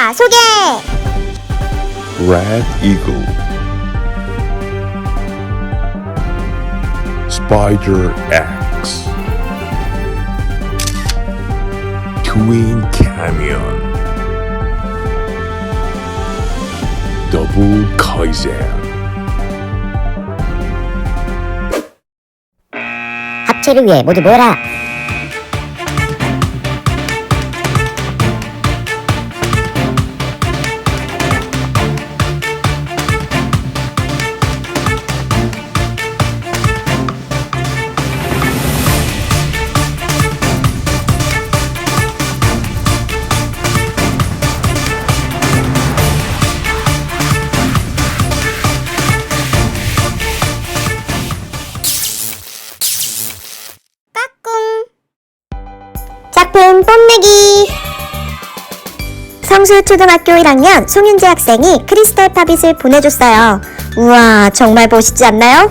미니카 소개! Red Eagle Spider X Twin Canyon Double Kaizen 합체를 위해 모두 모여라! 성수 초등학교 1학년 송윤재 학생이 크리스탈 파빗을 보내줬어요. 우와, 정말 멋있지 않나요?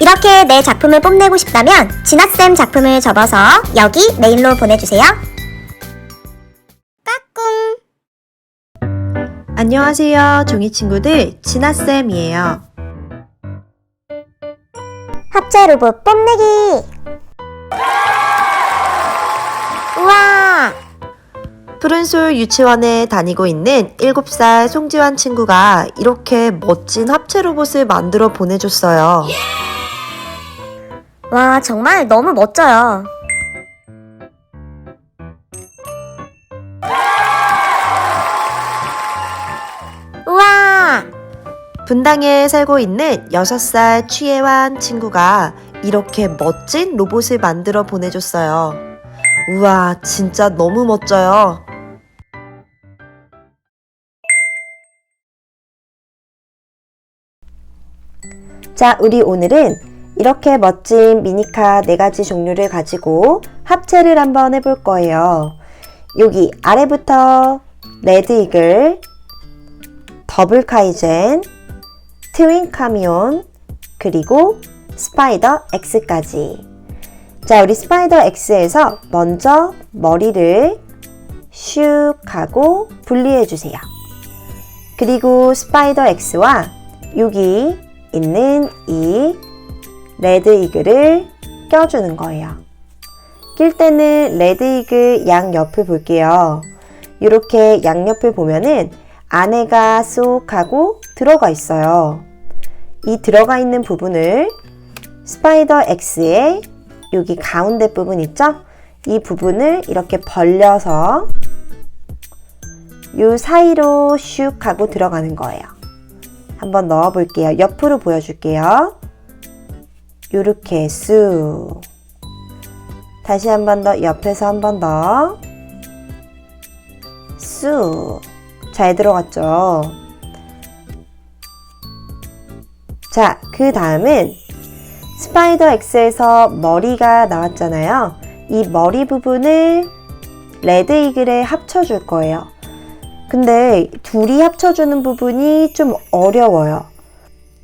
이렇게 내 작품을 뽐내고 싶다면 진아쌤 작품을 접어서 여기 메일로 보내주세요. 까꿍 안녕하세요, 종이 친구들. 진아쌤이에요. 합체 로봇 뽐내기 우와 푸른솔 유치원에 다니고 있는 7살 송지환 친구가 이렇게 멋진 합체 로봇을 만들어 보내줬어요. 와 정말 너무 멋져요. 우와 분당에 살고 있는 6살 취혜환 친구가 이렇게 멋진 로봇을 만들어 보내줬어요. 우와, 진짜 너무 멋져요. 자, 우리 오늘은 이렇게 멋진 미니카 네 가지 종류를 가지고 합체를 한번 해볼 거예요. 여기 아래부터 레드 이글, 더블 카이젠, 트윈 카미온, 그리고 스파이더 X까지. 자, 우리 스파이더 X에서 먼저 머리를 슉 하고 분리해 주세요. 그리고 스파이더 X와 여기 있는 이 레드 이글을 껴주는 거예요. 낄 때는 레드 이글 양 옆을 볼게요. 이렇게 양옆을 보면은 안에가 쏙 하고 들어가 있어요. 이 들어가 있는 부분을 스파이더 X의 여기 가운데 부분 있죠? 이 부분을 이렇게 벌려서 이 사이로 슉 하고 들어가는 거예요. 한번 넣어 볼게요. 옆으로 보여줄게요. 요렇게 쑥. 다시 한 번 더 옆에서 한 번 더. 쑥. 잘 들어갔죠? 자, 그 다음은 스파이더 X에서 머리가 나왔잖아요. 이 머리 부분을 레드 이글에 합쳐줄 거예요. 근데 둘이 합쳐주는 부분이 좀 어려워요.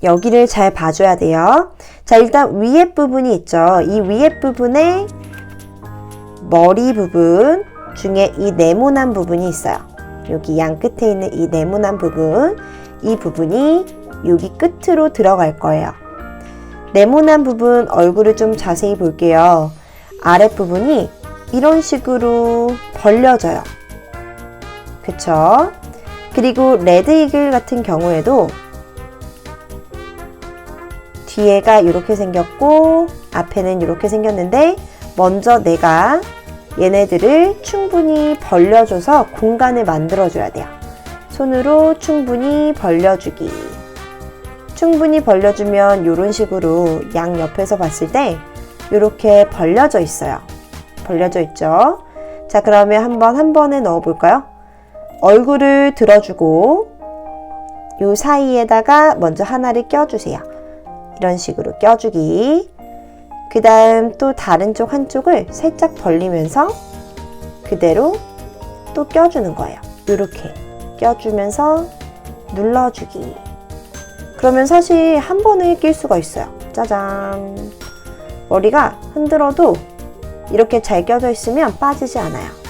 여기를 잘 봐줘야 돼요. 자, 일단 위에 부분이 있죠. 이 위에 부분에 머리 부분 중에 이 네모난 부분이 있어요. 여기 양 끝에 있는 이 네모난 부분, 이 부분이 여기 끝으로 들어갈 거예요. 네모난 부분 얼굴을 좀 자세히 볼게요. 아랫부분이 이런 식으로 벌려져요. 그쵸? 그리고 레드 이글 같은 경우에도 뒤에가 이렇게 생겼고 앞에는 이렇게 생겼는데 먼저 내가 얘네들을 충분히 벌려줘서 공간을 만들어줘야 돼요. 손으로 충분히 벌려주기. 충분히 벌려주면 이런 식으로 양 옆에서 봤을 때 이렇게 벌려져 있어요. 벌려져 있죠? 자, 그러면 한번 한 번에 넣어 볼까요? 얼굴을 들어주고 이 사이에다가 먼저 하나를 껴주세요. 이런 식으로 껴주기. 그 다음 또 다른 쪽 한쪽을 살짝 벌리면서 그대로 또 껴주는 거예요. 이렇게 껴주면서 눌러주기. 그러면 사실 한 번에 낄 수가 있어요. 짜잔. 머리가 흔들어도 이렇게 잘 껴져 있으면 빠지지 않아요.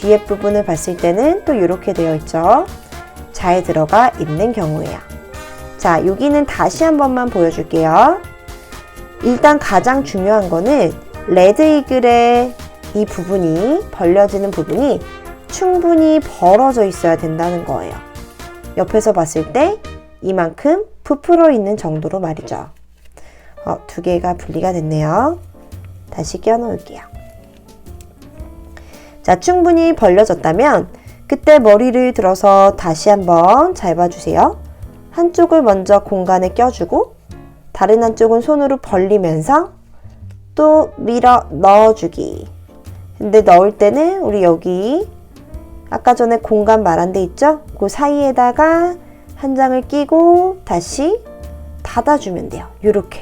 뒤에 부분을 봤을 때는 또 이렇게 되어 있죠. 잘 들어가 있는 경우예요. 자, 여기는 다시 한 번만 보여줄게요. 일단 가장 중요한 거는 레드 이글의 이 부분이 벌려지는 부분이 충분히 벌어져 있어야 된다는 거예요. 옆에서 봤을 때 이만큼 부풀어 있는 정도로 말이죠. 어, 두 개가 분리가 됐네요. 다시 끼워 놓을게요. 자, 충분히 벌려졌다면 그때 머리를 들어서 다시 한번 잘 봐주세요. 한쪽을 먼저 공간에 껴주고 다른 한쪽은 손으로 벌리면서 또 밀어 넣어주기. 근데 넣을 때는 우리 여기 아까 전에 공간 말한 데 있죠? 그 사이에다가 한 장을 끼고 다시 닫아주면 돼요. 요렇게.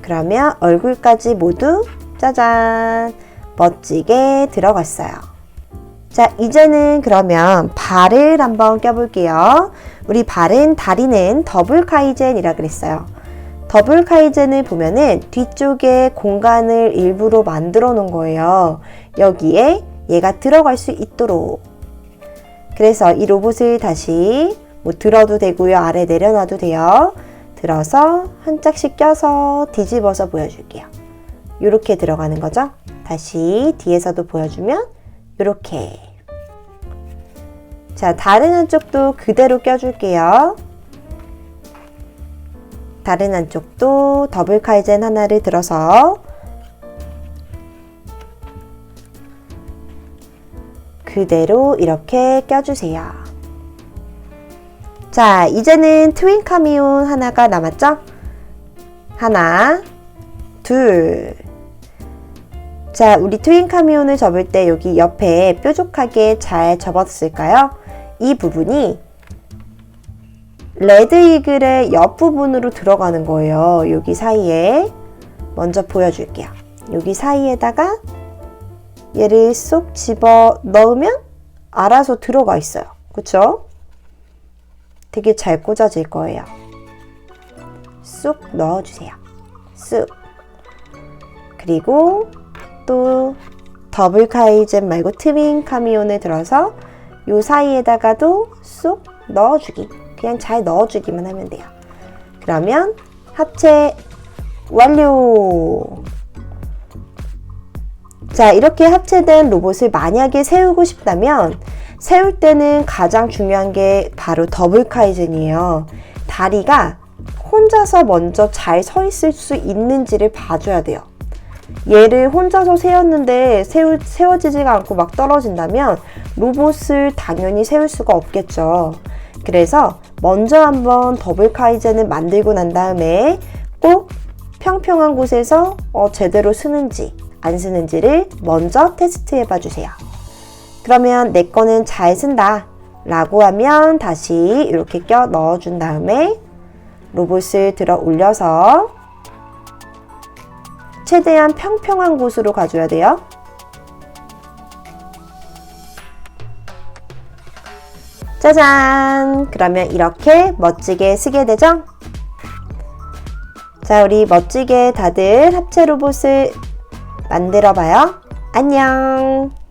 그러면 얼굴까지 모두 짜잔 멋지게 들어갔어요. 자, 이제는 그러면 발을 한번 껴볼게요. 우리 발은 다리는 더블 카이젠이라 그랬어요. 더블 카이젠을 보면은 뒤쪽에 공간을 일부러 만들어 놓은 거예요. 여기에 얘가 들어갈 수 있도록. 그래서 이 로봇을 다시 뭐 들어도 되고요. 아래 내려놔도 돼요. 들어서 한 짝씩 껴서 뒤집어서 보여줄게요. 이렇게 들어가는 거죠. 다시 뒤에서도 보여주면 이렇게. 자, 다른 한쪽도 그대로 껴줄게요. 다른 한쪽도 더블 카이젠 하나를 들어서 그대로 이렇게 껴주세요. 자, 이제는 트윈 카미온 하나가 남았죠? 하나, 둘. 자, 우리 트윈 카미온을 접을 때 여기 옆에 뾰족하게 잘 접었을까요? 이 부분이 레드 이글의 옆부분으로 들어가는 거예요. 여기 사이에. 먼저 보여줄게요. 여기 사이에다가 얘를 쏙 집어 넣으면 알아서 들어가 있어요. 그쵸? 되게 잘 꽂아질 거예요. 쑥 넣어주세요. 쑥. 그리고 또 더블 카이젠 말고 트윈 카미온을 들어서 요 사이에다가도 쏙 넣어주기. 그냥 잘 넣어주기만 하면 돼요. 그러면 합체 완료! 자, 이렇게 합체된 로봇을 만약에 세우고 싶다면 세울 때는 가장 중요한 게 바로 더블 카이젠이에요. 다리가 혼자서 먼저 잘 서 있을 수 있는지를 봐줘야 돼요. 얘를 혼자서 세웠는데 세우, 세워지지가 않고 막 떨어진다면 로봇을 당연히 세울 수가 없겠죠. 그래서 먼저 한번 더블 카이젠을 만들고 난 다음에 꼭 평평한 곳에서 어, 제대로 쓰는지 안 쓰는지를 먼저 테스트해 봐 주세요. 그러면 내 거는 잘 쓴다 라고 하면 다시 이렇게 껴 넣어 준 다음에 로봇을 들어 올려서 최대한 평평한 곳으로 가줘야 돼요. 짜잔! 그러면 이렇게 멋지게 쓰게 되죠? 자, 우리 멋지게 다들 합체 로봇을 만들어 봐요. 안녕!